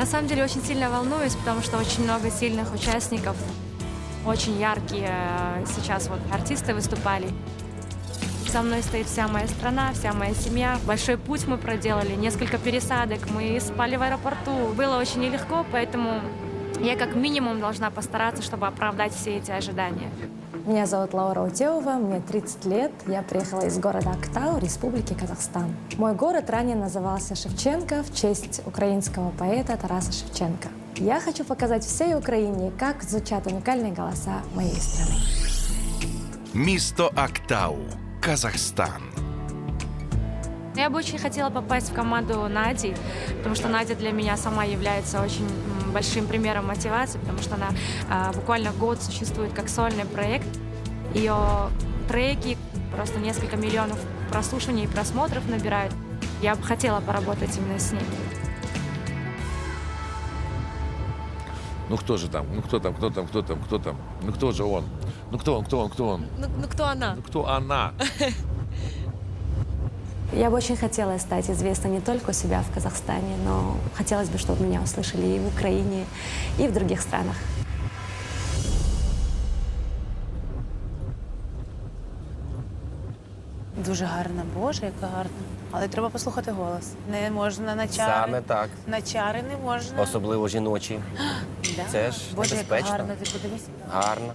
На самом деле очень сильно волнуюсь, потому что очень много сильных участников, очень яркие э, сейчас вот артисты выступали. Со мной стоит вся моя страна, вся моя семья. Большой путь мы проделали, несколько пересадок, мы спали в аэропорту. Было очень нелегко, поэтому я как минимум должна постараться, чтобы оправдать все эти ожидания. Меня зовут Лаура Утева, мне 30 лет. Я приехала из города Актау, Республики Казахстан. Мой город ранее назывался Шевченко в честь украинского поэта Тараса Шевченко. Я хочу показать всей Украине, как звучат уникальные голоса моей страны. Місто Актау, Казахстан. Я бы очень хотела попасть в команду Нади, потому что Надя для меня сама является очень большим примером мотивации, потому что она а, буквально год существует как сольный проект. Ее треки просто несколько миллионов прослушиваний и просмотров набирают. Я бы хотела поработать именно с ней. Ну кто же там? Ну кто там? Кто там? Кто там? Кто там? Ну кто же он? Ну кто он? Кто он? Кто он? Ну, ну кто она? Ну кто она? Я бы очень хотела стать известной не только у себя в Казахстане, но хотелось бы, чтобы меня услышали и в Украине, и в других странах. Дуже гарна, Боже, яка гарна. Але треба послухати голос. Не можна на чари. Саме так. На чари не можна. Особливо жіночі. Да. Це ж Боже, яка небезпечно. гарна, ти подивись. Гарно.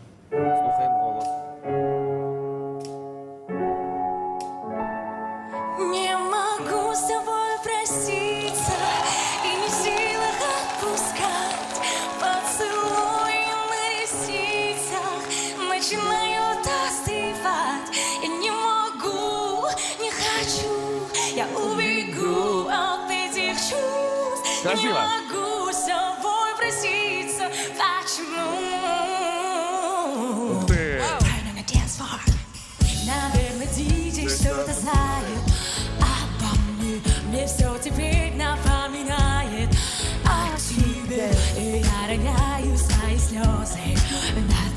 Могу с тобой проститься И не в силах отпускать. Поцелуи на ресницах Начинают остывать. Я не могу, не хочу Я убегу от этих чувств. Я не Красиво. И я роняю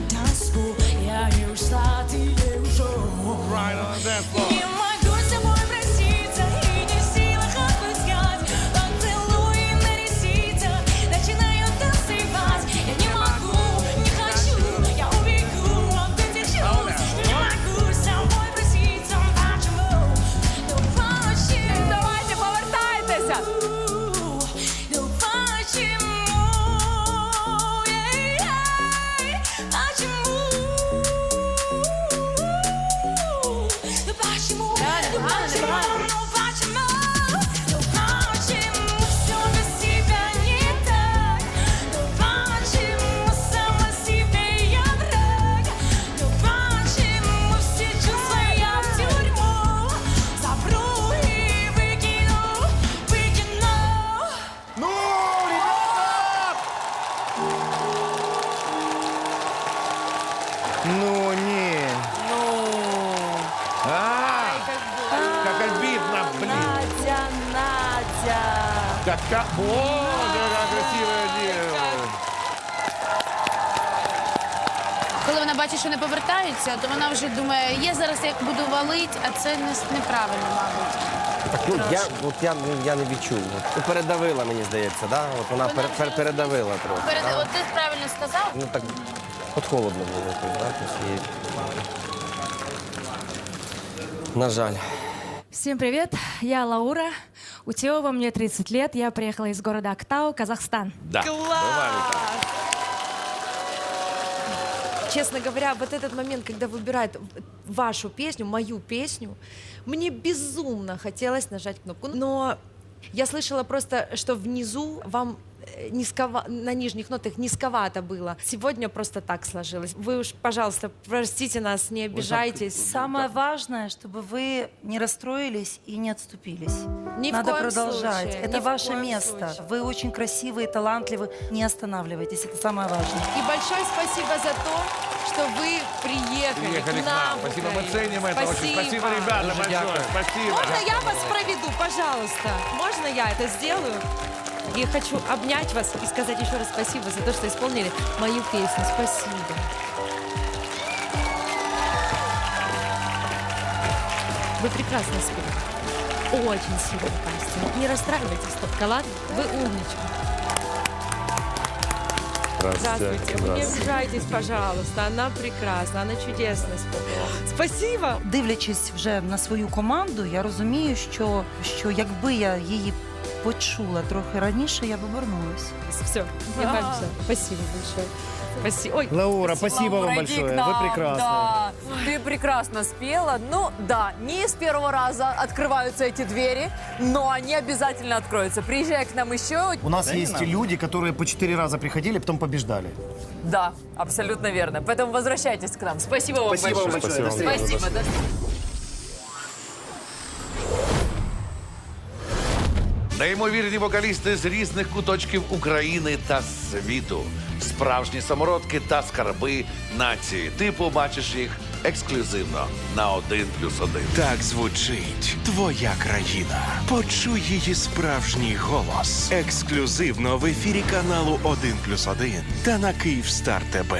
Надя! Какая... Боже, какая красивая девушка. Коли вона бачить, що не повертаються, то вона вже думає, я зараз як буду валить, а це не- неправильно, мабуть. Ну, я, от я, ну, я не відчув. От, ну, передавила, мені здається, да? От вона, пер, пер- передавила трохи. Перед... да? От ти правильно сказав. Ну так, от холодно було. якось, Да? Тобто, і... На жаль. Всем привет, я Лаура Утева, мне 30 лет, я приехала из города Актау, Казахстан. Да. Так. Честно говоря, вот этот момент, когда выбирают вашу песню, мою песню, мне безумно хотелось нажать кнопку. Но я слышала просто, что внизу вам низкова... на нижних нотах низковато было. Сегодня просто так сложилось. Вы уж, пожалуйста, простите нас, не обижайтесь. Самое важное, чтобы вы не расстроились и не отступились. Ни в Надо коем продолжать. случае, Это ни в ваше коем место. случае. Вы очень красивые, талантливы. Не останавливайтесь. Это самое важное. И большое спасибо за то, что вы приехали, Приехали к к нам. нам. в Спасибо, мы ценим это очень. Спасибо, ребята, большое. Спасибо. Можно я вас проведу, пожалуйста? Можно я это сделаю? И хочу обнять вас и сказать еще раз спасибо за то, что исполнили мою песню. Спасибо. Вы прекрасно спели. Очень сильно, кажется. Не расстраивайтесь только, ладно? Вы умничка. Здравствуйте. Вы не обижайтесь, пожалуйста. Она прекрасна, она чудесна. Спасибо. Дивлячись вже на свою команду, я розумію, що, що якби я її почула трохи раніше, я б обернулася. Все, мне кажется. Спасибо большое. Спасибо. Ой, Лаура, спасибо вам большое. к Вы нам, прекрасны. Да, ты прекрасно спела. Ну да, не с первого раза открываются эти двери, но они обязательно откроются. Приезжай к нам еще. У нас есть люди, которые по четыре раза приходили, потом побеждали. Да, абсолютно верно. Поэтому возвращайтесь к нам. Спасибо вам Спасибо вам большое. большое. До встречи. Спасибо. до- Неймовірні вокалісти з різних куточків України та світу. Справжні самородки та скарби нації. Ти побачиш їх ексклюзивно на 1 плюс 1. Так звучить твоя країна. Почуй її справжній голос. Ексклюзивно в ефірі каналу 1+,1 та на Київстар ТБ.